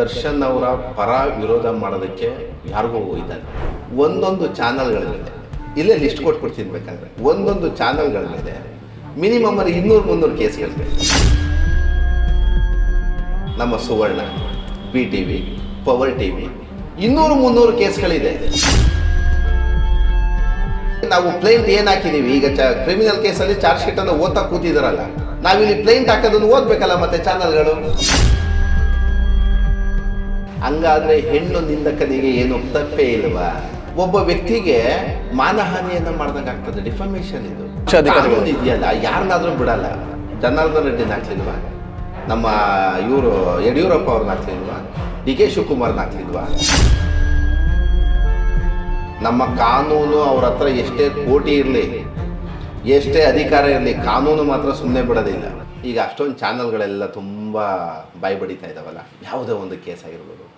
ದರ್ಶನ್ ಅವರ ಪರ ವಿರೋಧ ಮಾಡೋದಕ್ಕೆ ಯಾರಿಗೂ ಇದ್ದಾರೆ ಒಂದೊಂದು ಚಾನಲ್ಗಳ ಮೇಲೆ ಇಲ್ಲೇ ಲಿಸ್ಟ್ ಕೊಟ್ಬಿಡ್ತೀನಿ ಬೇಕಾದ್ರೆ. ಒಂದೊಂದು ಚಾನಲ್ಗಳ ಮೇಲೆ ಮಿನಿಮಮ್ ಅಲ್ಲಿ ಇನ್ನೂರು ಮುನ್ನೂರು ಕೇಸ್ಗಳಿವೆ ನಮ್ಮ Suvarna B T V power T V ಇನ್ನೂರು ಮುನ್ನೂರು ಕೇಸ್ಗಳಿದೆ. ನಾವು ಪ್ಲೇಂಟ್ ಏನ್ ಹಾಕಿದೀವಿ ಈಗ ಕ್ರಿಮಿನಲ್ ಕೇಸಲ್ಲಿ ಚಾರ್ಜ್ ಶೀಟ್ ಅನ್ನು ಓದ್ತಾ ಕೂತಿದಾರಲ್ಲ. ನಾವಿಲ್ಲಿ ಪ್ಲೇಂಟ್ ಹಾಕೋದನ್ನು ಓದ್ಬೇಕಲ್ಲ ಮತ್ತೆ ಚಾನಲ್ಗಳು? ಹಂಗಾದ್ರೆ ಹೆಣ್ಣು ನಿಂದಕನಿಗೆ ಏನು ತಪ್ಪೇ ಇಲ್ವಾ? ಒಬ್ಬ ವ್ಯಕ್ತಿಗೆ ಮಾನಹಾನಿಯನ್ನ ಮಾಡ್ದಂಗೆ ಆಗ್ತದೆ ಡಿಫಮೇಷನ್ ಇದು. ಕಾನೂನು ಇದೆಯಲ್ಲ ಯಾರನ್ನಾದ್ರೂ ಬಿಡಲ್ಲ. ಜನಾರ್ದನ್ ರೆಡ್ಡಿನ ಹಾಕ್ಲಿಲ್ವಾ ನಮ್ಮ ಇವರು ಯಡಿಯೂರಪ್ಪ ಅವ್ರನ್ನ ಹಾಕ್ಲಿಲ್ವಾ ಡಿ ಕೆ ಶಿವಕುಮಾರ್ನ ಹಾಕ್ಲಿಲ್ವಾ ನಮ್ಮ ಕಾನೂನು ಅವ್ರ ಹತ್ರ ಎಷ್ಟೇ ಕೋಟಿ ಇರಲಿ ಎಷ್ಟೇ ಅಧಿಕಾರ ಇರಲಿ ಕಾನೂನು ಮಾತ್ರ ಸುಮ್ಮನೆ ಬಿಡೋದಿಲ್ಲ ಈಗ ಅಷ್ಟೊಂದು ಚಾನಲ್ಗಳೆಲ್ಲ ತುಂಬ ಬಾಯಿ ಬಡಿತಾ ಇದ್ದಾವಲ್ಲ ಯಾವುದೇ ಒಂದು ಕೇಸ್ ಆಗಿರ್ಬೋದು.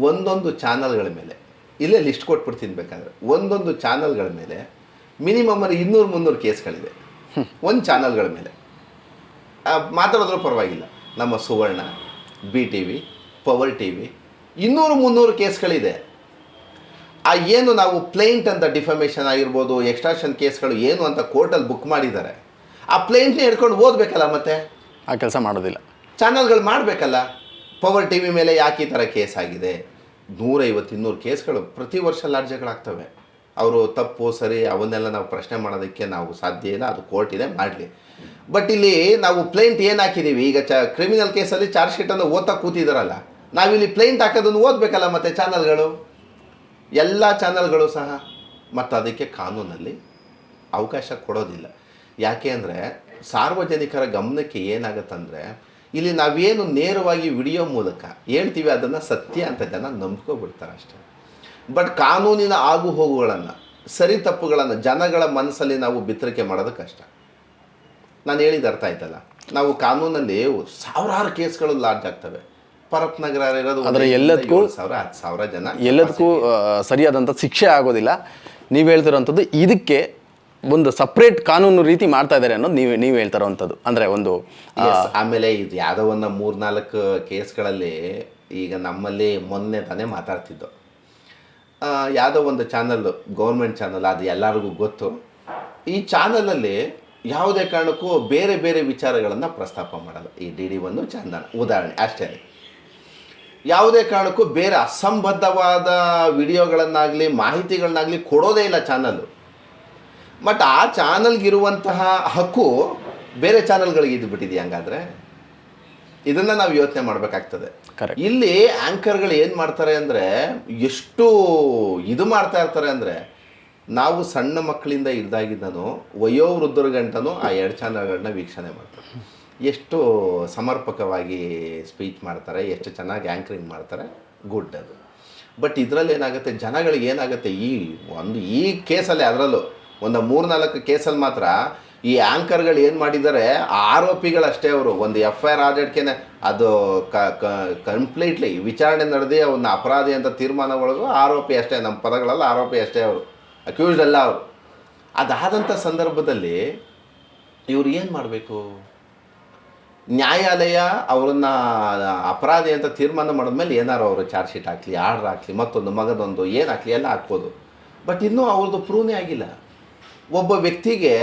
ಒಂದೊಂದು ಚಾನಲ್ಗಳ ಮೇಲೆ, ಇಲ್ಲೇ ಲಿಸ್ಟ್ ಕೊಟ್ಬಿಡ್ತೀನಿ ಬೇಕಾದ್ರೆ, ಒಂದೊಂದು ಚಾನಲ್ಗಳ ಮೇಲೆ ಮಿನಿಮಮ್ ಅಲ್ಲಿ ಇನ್ನೂರು ಮುನ್ನೂರು ಕೇಸ್ಗಳಿದೆ. ಒಂದು ಚಾನಲ್ಗಳ ಮೇಲೆ. ಮಾತಾಡಿದ್ರೂ ಪರವಾಗಿಲ್ಲ. ನಮ್ಮ Suvarna B T V power T V ಇನ್ನೂರು ಮುನ್ನೂರು ಕೇಸ್ಗಳಿದೆ. ಆ, ಏನು ನಾವು ಪ್ಲೇಂಟ್ ಅಂತ ಡಿಫಮೇಷನ್ ಆಗಿರ್ಬೋದು ಎಕ್ಸ್ಟ್ರಾಕ್ಷನ್ ಕೇಸ್ಗಳು ಏನು ಅಂತ ಕೋರ್ಟಲ್ಲಿ ಬುಕ್ ಮಾಡಿದ್ದಾರೆ. ಆ ಪ್ಲೇಂಟ್ನೇ ಹಿಡ್ಕೊಂಡು ಓದಬೇಕಲ್ಲ ಮತ್ತೆ? ಆ ಕೆಲಸ ಮಾಡೋದಿಲ್ಲ. ಚಾನಲ್ಗಳು ಮಾಡಬೇಕಲ್ಲ? ಪವರ್ ಟಿ ವಿ ಮೇಲೆ ಯಾಕೆ ಈ ಥರ ಕೇಸ್ ಆಗಿದೆ? ನೂರೈವತ್ತು ಇನ್ನೂರು ಕೇಸ್ಗಳು ಪ್ರತಿ ವರ್ಷ ಲಾಡ್ಜಗಳಾಗ್ತವೆ. ಅವರು ತಪ್ಪು ಸರಿ ಅವನ್ನೆಲ್ಲ ನಾವು ಪ್ರಶ್ನೆ ಮಾಡೋದಕ್ಕೆ ನಾವು ಸಾಧ್ಯ ಇಲ್ಲ ಅದು ಕೋರ್ಟ್ ಇದೆ ಮಾಡಲಿ. ಬಟ್ ಇಲ್ಲಿ ನಾವು ಪ್ಲೇಂಟ್ ಏನು ಹಾಕಿದ್ದೀವಿ ಈಗ ಚ ಕ್ರಿಮಿನಲ್ ಕೇಸಲ್ಲಿ ಚಾರ್ಜ್ ಶೀಟನ್ನು ಓದ್ತಾ ಕೂತಿದಾರಲ್ಲ ನಾವಿಲ್ಲಿ ಪ್ಲೇಂಟ್ ಹಾಕೋದನ್ನು ಓದಬೇಕಲ್ಲ ಮತ್ತೆ ಚಾನಲ್ಗಳು ಎಲ್ಲ ಚಾನಲ್ಗಳು ಸಹ ಮತ್ತು ಅದಕ್ಕೆ ಕಾನೂನಲ್ಲಿ ಅವಕಾಶ ಕೊಡೋದಿಲ್ಲ. ಯಾಕೆ ಅಂದರೆ ಸಾರ್ವಜನಿಕರ ಗಮನಕ್ಕೆ ಏನಾಗುತ್ತಂದರೆ ಇಲ್ಲಿ ನಾವೇನು ನೇರವಾಗಿ ವಿಡಿಯೋ ಮೂಲಕ ಹೇಳ್ತೀವಿ ಅದನ್ನು ಸತ್ಯ ಅಂತ ಜನ ನಂಬ್ಕೊಬಿಡ್ತಾರೆ ಅಷ್ಟೇ. ಬಟ್ ಕಾನೂನಿನ ಆಗು ಹೋಗುಗಳನ್ನು ಸರಿ ತಪ್ಪುಗಳನ್ನು ಜನಗಳ ಮನಸ್ಸಲ್ಲಿ ನಾವು ಬಿತ್ತರಿಕೆ ಮಾಡೋದು ಕಷ್ಟ. ನಾನು ಹೇಳಿದ ಅರ್ಥ ಆಯ್ತಲ್ಲ? ನಾವು ಕಾನೂನಲ್ಲಿ ಸಾವಿರಾರು ಕೇಸ್ಗಳು ಲಾಡ್ಜ್ ಆಗ್ತವೆ. ಪರಪ್ ನಗರ ಇರೋದು ಅಂದರೆ ಆದ್ರೆ ಎಲ್ಲದಕ್ಕೂ- ಸಾವಿರ ಹತ್ತು ಸಾವಿರ ಜನ ಎಲ್ಲದಕ್ಕೂ ಸರಿಯಾದಂಥ ಶಿಕ್ಷೆ ಆಗೋದಿಲ್ಲ. ನೀವು ಹೇಳ್ತಿರೋಂಥದ್ದು ಇದಕ್ಕೆ ಒಂದು ಸಪ್ರೇಟ್ ಕಾನೂನು ರೀತಿ ಮಾಡ್ತಾ ಇದ್ದಾರೆ ಅನ್ನೋದು ನೀವು ನೀವು ಹೇಳ್ತಾ ಇರೋವಂಥದ್ದು. ಅಂದರೆ ಒಂದು ಆಮೇಲೆ ಇದು ಯಾವುದೋ ಒಂದು ಮೂರ್ನಾಲ್ಕು ಕೇಸ್ಗಳಲ್ಲಿ ಈಗ ನಮ್ಮಲ್ಲಿ ಮೊನ್ನೆ ತಾನೇ ಮಾತಾಡ್ತಿದ್ದು. ಯಾವುದೋ ಒಂದು ಚಾನಲ್ ಗೌರ್ಮೆಂಟ್ ಚಾನಲ್ ಅದು ಎಲ್ಲರಿಗೂ ಗೊತ್ತು. ಈ ಚಾನಲಲ್ಲಿ ಯಾವುದೇ ಕಾರಣಕ್ಕೂ ಬೇರೆ ಬೇರೆ ವಿಚಾರಗಳನ್ನು ಪ್ರಸ್ತಾಪ ಮಾಡಲ್ಲ. ಈ ಡಿ ಡಿ ಒಂದು ಚಂದನ ಉದಾಹರಣೆ ಅಷ್ಟೇ ಯಾವುದೇ ಕಾರಣಕ್ಕೂ ಬೇರೆ ಅಸಂಬದ್ಧವಾದ ವಿಡಿಯೋಗಳನ್ನಾಗಲಿ, ಮಾಹಿತಿಗಳನ್ನಾಗಲಿ ಕೊಡೋದೇ ಇಲ್ಲ ಚಾನಲ್ಲು ಬಟ್ ಆ ಚಾನಲ್ಗಿರುವಂತಹ ಹಕ್ಕು ಬೇರೆ ಚಾನಲ್ಗಳಿಗೆ ಇದ್ದು ಬಿಟ್ಟಿದೆಯಾ ಹಂಗಾದ್ರೆ? ಇದನ್ನ ನಾವು ಯೋಚನೆ ಮಾಡಬೇಕಾಗ್ತದೆ. ಇಲ್ಲಿ ಆಂಕರ್ಗಳು ಏನು ಮಾಡ್ತಾರೆ ಅಂದರೆ ಎಷ್ಟು ಇದು ಮಾಡ್ತಾ ಇರ್ತಾರೆ ಅಂದರೆ ನಾವು ಸಣ್ಣ ಮಕ್ಕಳಿಂದ ಇದ್ದಾಗಿದ್ದನು ವಯೋವೃದ್ಧರ ಗಂಟನೂ ಆ ಎರಡು ಚಾನಲ್ಗಳನ್ನ ವೀಕ್ಷಣೆ ಮಾಡ್ತಾರೆ. ಎಷ್ಟು ಸಮರ್ಪಕವಾಗಿ ಸ್ಪೀಚ್ ಮಾಡ್ತಾರೆ ಎಷ್ಟು ಚೆನ್ನಾಗಿ ಆ್ಯಂಕರಿಂಗ್ ಮಾಡ್ತಾರೆ ಗುಡ್ ಅದು. ಬಟ್ ಇದರಲ್ಲಿ ಏನಾಗುತ್ತೆ ಜನಗಳಿಗೆ ಏನಾಗುತ್ತೆ ಈ ಒಂದು ಈ ಕೇಸಲ್ಲಿ ಅದರಲ್ಲೂ ಒಂದು ಮೂರ್ನಾಲ್ಕು ಕೇಸಲ್ಲಿ ಮಾತ್ರ ಈ ಆ್ಯಂಕರ್ಗಳು ಏನು ಮಾಡಿದ್ದಾರೆ, ಆರೋಪಿಗಳಷ್ಟೇ ಅವರು. ಒಂದು ಎಫ್ ಐ ಆರ್ ಆಡಳಿಕೆನೆ ಅದು ಕಂಪ್ಲೀಟ್ಲಿ ವಿಚಾರಣೆ ನಡೆದು ಅವನ್ನ ಅಪರಾಧಿ ಅಂತ ತೀರ್ಮಾನ ಒಳಗು ಆರೋಪಿ ಅಷ್ಟೇ, ನಮ್ಮ ಪದಗಳಲ್ಲಿ ಆರೋಪಿ ಅಷ್ಟೇ ಅವರು ಅಕ್ಯೂಸ್ಡ್ ಅಲ್ಲ ಅವರು. ಅದಾದಂಥ ಸಂದರ್ಭದಲ್ಲಿ ಇವ್ರು ಏನು ಮಾಡಬೇಕು? ನ್ಯಾಯಾಲಯ ಅವರನ್ನ ಅಪರಾಧಿ ಅಂತ ತೀರ್ಮಾನ ಮಾಡಿದ್ಮೇಲೆ ಏನಾರು ಅವರು ಚಾರ್ಜ್ ಶೀಟ್ ಹಾಕಲಿ, ಆರ್ಡ್ರ್ ಹಾಕಲಿ, ಮತ್ತೊಂದು ಮಗದೊಂದು ಏನು ಹಾಕಲಿ ಎಲ್ಲ ಹಾಕ್ಬೋದು. ಬಟ್ ಇನ್ನೂ ಅವ್ರದ್ದು ಪ್ರೂವ್ನೇ ಆಗಿಲ್ಲ. ಒಬ್ಬ ವ್ಯಕ್ತಿಗೆ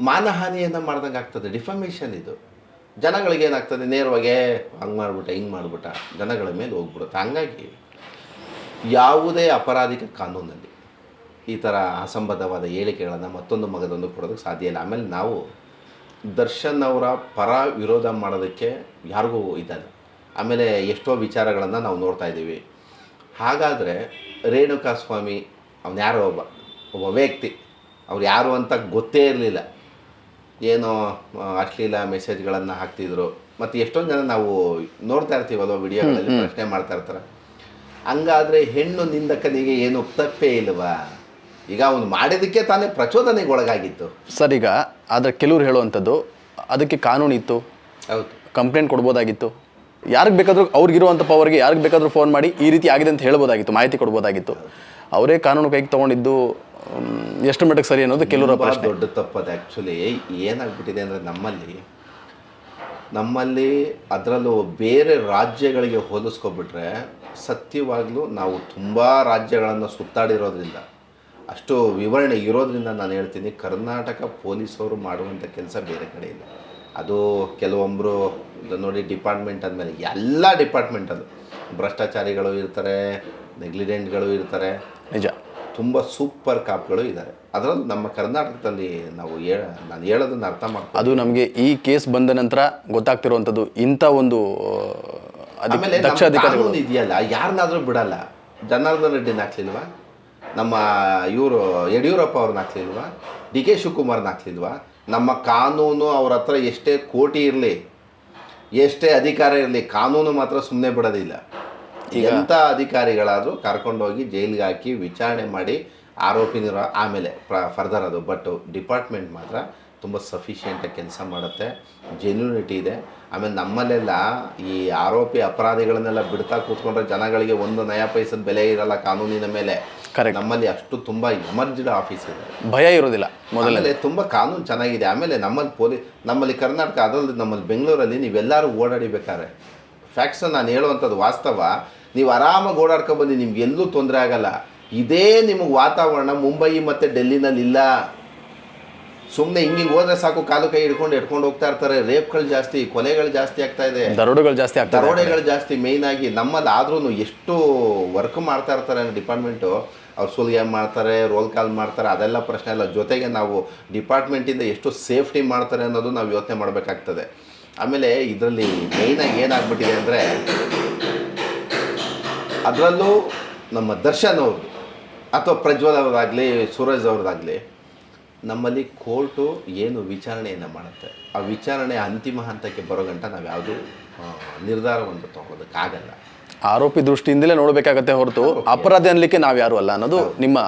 ಮಾನಹಾನಿಯನ್ನು ಮಾಡ್ದಂಗೆ ಆಗ್ತದೆ, ಡಿಫಮೇಷನ್ ಇದು. ಜನಗಳಿಗೆ ಏನಾಗ್ತದೆ, ನೇರವಾಗಿ ಹಂಗೆ ಮಾಡ್ಬಿಟ್ಟ, ಹಿಂಗೆ ಮಾಡ್ಬಿಟ್ಟ, ಜನಗಳ ಮೇಲೆ ಹೋಗ್ಬಿಡುತ್ತೆ. ಹಂಗಾಗಿ, ಯಾವುದೇ ಅಪರಾಧಿಕ ಕಾನೂನಲ್ಲಿ ಈ ಥರ ಅಸಂಬದ್ಧವಾದ ಹೇಳಿಕೆಗಳನ್ನು ಮತ್ತೊಂದು ಮಗದೊಂದು ಕೊಡೋದಕ್ಕೆ ಸಾಧ್ಯ ಇಲ್ಲ. ಆಮೇಲೆ ನಾವು ದರ್ಶನ್ ಅವರ ಪರ ವಿರೋಧ ಮಾಡೋದಕ್ಕೆ ಯಾರಿಗೂ ಇದಲ್ಲ. ಆಮೇಲೆ ಎಷ್ಟೋ ವಿಚಾರಗಳನ್ನು ನಾವು ನೋಡ್ತಾ ಇದ್ದೀವಿ. ಹಾಗಾದರೆ ರೇಣುಕಾ ಸ್ವಾಮಿ ಅವನು ಯಾರೋ ಒಬ್ಬ ಒಬ್ಬ ವ್ಯಕ್ತಿ ಅವ್ರು ಯಾರು ಅಂತ ಗೊತ್ತೇ ಇರಲಿಲ್ಲ. ಏನೋ ಅಶ್ಲೀಲ ಮೆಸೇಜ್ಗಳನ್ನು ಹಾಕ್ತಿದ್ರು. ಮತ್ತು ಎಷ್ಟೊಂದು ಜನ ನಾವು ನೋಡ್ತಾ ಇರ್ತೀವಲ್ವ ವಿಡಿಯೋಗಳಲ್ಲಿ ಪ್ರಶ್ನೆ ಮಾಡ್ತಾ ಇರ್ತಾರೆ. ಹಂಗಾದರೆ ಹೆಣ್ಣು ನಿಂದಕನಿಗೆ ಏನು ತಪ್ಪೇ ಇಲ್ವಾ? ಈಗ ಅವನು ಮಾಡಿದ್ದಕ್ಕೆ ತಾನೇ ಪ್ರಚೋದನೆಗೆ ಒಳಗಾಗಿತ್ತು ಸರ್ ಈಗ ಆದರೆ ಕೆಲವ್ರು ಹೇಳುವಂಥದ್ದು ಅದಕ್ಕೆ ಕಾನೂನು ಇತ್ತು. ಹೌದು. ಕಂಪ್ಲೇಂಟ್ ಕೊಡ್ಬೋದಾಗಿತ್ತು. ಯಾರಿಗೆ ಬೇಕಾದರೂ ಅವ್ರಿಗಿರುವಂಥ ಪವರ್ಗೆ ಯಾರಿಗೆ ಬೇಕಾದರೂ ಫೋನ್ ಮಾಡಿ ಈ ರೀತಿ ಆಗಿದೆ ಅಂತ ಹೇಳ್ಬೋದಾಗಿತ್ತು ಮಾಹಿತಿ ಕೊಡ್ಬೋದಾಗಿತ್ತು. ಅವರೇ ಕಾನೂನು ಕೈಗೆ ತೊಗೊಂಡಿದ್ದು ಎಷ್ಟು ಮಟ್ಟಿಗೆ ಸರಿ ಅನ್ನೋದು ಕೆಲವರ ಪ್ರಶ್ನೆ. ದೊಡ್ಡ ತಪ್ಪದು ಆ್ಯಕ್ಚುಲಿ ಏನಾಗ್ಬಿಟ್ಟಿದೆ ಅಂದರೆ ನಮ್ಮಲ್ಲಿ ನಮ್ಮಲ್ಲಿ ಅದರಲ್ಲೂ ಬೇರೆ ರಾಜ್ಯಗಳಿಗೆ ಹೋಲಿಸ್ಕೊಬಿಟ್ರೆ ಸತ್ಯವಾಗಲೂ ನಾವು ತುಂಬ ರಾಜ್ಯಗಳನ್ನು ಸುತ್ತಾಡಿರೋದ್ರಿಂದ ಅಷ್ಟು ವಿವರಣೆ ಇರೋದ್ರಿಂದ ನಾನು ಹೇಳ್ತೀನಿ ಕರ್ನಾಟಕ ಪೊಲೀಸವರು ಮಾಡುವಂಥ ಕೆಲಸ ಬೇರೆ ಕಡೆ ಇಲ್ಲ. ಅದು ಕೆಲವೊಬ್ಬರು ನೋಡಿ ಡಿಪಾರ್ಟ್ಮೆಂಟ್ ಅಂದಮೇಲೆ ಎಲ್ಲ ಡಿಪಾರ್ಟ್ಮೆಂಟಲ್ಲೂ ಭ್ರಷ್ಟಾಚಾರಿಗಳು ಇರ್ತಾರೆ ನೆಗ್ಲಿಡೆಂಟ್ಗಳು ಇರ್ತಾರೆ. ನಿಜ. ತುಂಬ ಸೂಪರ್ ಕಾಪ್ಗಳು ಇದ್ದಾರೆ ಅದರಲ್ಲಿ ನಮ್ಮ ಕರ್ನಾಟಕದಲ್ಲಿ ನಾವು ಹೇಳ ನಾನು ಹೇಳೋದನ್ನ ಅರ್ಥ ಮಾಡ್ತೀವಿ ಅದು ನಮಗೆ ಈ ಕೇಸ್ ಬಂದ ನಂತರ ಗೊತ್ತಾಗ್ತಿರುವಂಥದ್ದು ಇಂಥ ಒಂದು ಆಮೇಲೆ ದಕ್ಷ ಅಧಿಕಾರಿಗಳು ಕಾನೂನು ಇದೆಯಲ್ಲ ಯಾರನ್ನಾದರೂ ಬಿಡಲ್ಲ. ಜನಾರ್ದನ್ ರೆಡ್ಡಿನ ಹಾಕ್ಲಿಲ್ವಾ ನಮ್ಮ ಇವರು ಯಡಿಯೂರಪ್ಪ ಅವ್ರನ್ನ ಹಾಕ್ಲಿಲ್ವಾ? D K ಶಿವಕುಮಾರ್ನ ಹಾಕ್ಲಿಲ್ವಾ? ನಮ್ಮ ಕಾನೂನು ಅವ್ರ ಹತ್ರ ಎಷ್ಟೇ ಕೋಟಿ ಇರಲಿ ಎಷ್ಟೇ ಅಧಿಕಾರ ಇರಲಿ ಕಾನೂನು ಮಾತ್ರ ಸುಮ್ಮನೆ ಬಿಡೋದಿಲ್ಲ. ಎಂಥ ಅಧಿಕಾರಿಗಳಾದರೂ ಕರ್ಕೊಂಡೋಗಿ ಜೈಲಿಗೆ ಹಾಕಿ ವಿಚಾರಣೆ ಮಾಡಿ ಆರೋಪಿ ಆಮೇಲೆ ಫರ್ದರ್ ಅದು. ಬಟ್ ಡಿಪಾರ್ಟ್ಮೆಂಟ್ ಮಾತ್ರ ತುಂಬ ಸಫಿಷಿಯೆಂಟಾಗಿ ಕೆಲಸ ಮಾಡುತ್ತೆ. ಜೆನ್ಯುನಿಟಿ ಇದೆ. ಆಮೇಲೆ ನಮ್ಮಲ್ಲೆಲ್ಲ ಈ ಆರೋಪಿ ಅಪರಾಧಿಗಳನ್ನೆಲ್ಲ ಬಿಡ್ತಾ ಕೂತ್ಕೊಂಡ್ರೆ ಜನಗಳಿಗೆ ಒಂದು ನಯ ಪೈಸದ ಬೆಲೆ ಇರಲ್ಲ ಕಾನೂನಿನ ಮೇಲೆ. ಕರೆಕ್ಟ್ ನಮ್ಮಲ್ಲಿ ಅಷ್ಟು ತುಂಬ ಎಮರ್ಜೆಡ್ ಆಫೀಸ್ ಇದೆ. ಭಯ ಇರೋದಿಲ್ಲ ಮೊದಲೇ ಆಮೇಲೆ ತುಂಬ ಕಾನೂನು ಚೆನ್ನಾಗಿದೆ. ಆಮೇಲೆ ನಮ್ಮಲ್ಲಿ ಪೊಲೀಸ್ ನಮ್ಮಲ್ಲಿ ಕರ್ನಾಟಕ ಅದರಲ್ಲಿ ನಮ್ಮಲ್ಲಿ ಬೆಂಗಳೂರಲ್ಲಿ ನೀವೆಲ್ಲರೂ ಓಡಾಡಿಬೇಕಾದ್ರೆ. ಫ್ಯಾಕ್ಟ್ಸ್ ನಾನು ಹೇಳುವಂಥದ್ದು ವಾಸ್ತವ. ನೀವು ಆರಾಮಾಗಿ ಓಡಾಡ್ಕೊ ಬನ್ನಿ ನಿಮ್ಗೆ ಎಲ್ಲೂ ತೊಂದರೆ ಆಗಲ್ಲ. ಇದೇ ನಿಮಗೆ ವಾತಾವರಣ ಮುಂಬೈ ಮತ್ತು ಡೆಲ್ಲಿನಲ್ಲಿ ಇಲ್ಲ. ಸುಮ್ಮನೆ ಹಿಂಗೆ ಹೋದ್ರೆ ಸಾಕು ಕಾಲು ಕೈ ಹಿಡ್ಕೊಂಡು ಹಿಡ್ಕೊಂಡು ಹೋಗ್ತಾ ಇರ್ತಾರೆ. ರೇಪ್ಗಳು ಜಾಸ್ತಿ ಕೊಲೆಗಳು ಜಾಸ್ತಿ ಆಗ್ತಾ ಇದೆ. ದರೋಡೆಗಳು ಜಾಸ್ತಿ ಆಗ್ತದೆ ದರೋಡೆಗಳು ಜಾಸ್ತಿ ಮೇಯ್ನ್ ಆಗಿ ನಮ್ಮಲ್ಲಿ ಆದ್ರೂ ಎಷ್ಟು ವರ್ಕ್ ಮಾಡ್ತಾ ಇರ್ತಾರೆ ಡಿಪಾರ್ಟ್ಮೆಂಟು ಅವ್ರು ಸುಲಿಗೆ ಮಾಡ್ತಾರೆ ರೋಲ್ ಕಾಲ್ ಮಾಡ್ತಾರೆ ಅದೆಲ್ಲ ಪ್ರಶ್ನೆ ಅಲ್ಲ ಜೊತೆಗೆ ನಾವು ಡಿಪಾರ್ಟ್ಮೆಂಟಿಂದ ಎಷ್ಟು ಸೇಫ್ಟಿ ಮಾಡ್ತಾರೆ ಅನ್ನೋದು ನಾವು ಯೋಚನೆ ಮಾಡಬೇಕಾಗ್ತದೆ. ಆಮೇಲೆ ಇದರಲ್ಲಿ ಮೇಯ್ನಾಗಿ ಏನಾಗ್ಬಿಟ್ಟಿದೆ ಅಂದರೆ ಅದರಲ್ಲೂ ನಮ್ಮ ದರ್ಶನ್ ಅವ್ರದ್ದು ಅಥವಾ ಪ್ರಜ್ವಲ್ ಅವ್ರದ್ದಾಗಲಿ ಸೂರಜ್ ಅವ್ರದ್ದಾಗಲಿ ನಮ್ಮಲ್ಲಿ ಕೋರ್ಟು ಏನು ವಿಚಾರಣೆಯನ್ನು ಮಾಡುತ್ತೆ? ಆ ವಿಚಾರಣೆ ಅಂತಿಮ ಹಂತಕ್ಕೆ ಬರೋ ಗಂಟ ನಾವು ಯಾವುದು ನಿರ್ಧಾರವನ್ನು ತಗೊಳ್ಳೋದಕ್ಕಾಗಲ್ಲ ಆರೋಪಿ ದೃಷ್ಟಿಯಿಂದಲೇ ನೋಡಬೇಕಾಗತ್ತೆ ಹೊರತು ಅಪರಾಧಿ ಅನ್ಲಿಕ್ಕೆ ನಾವು ಯಾರು ಅಲ್ಲ ಅನ್ನೋದು ನಿಮ್ಮ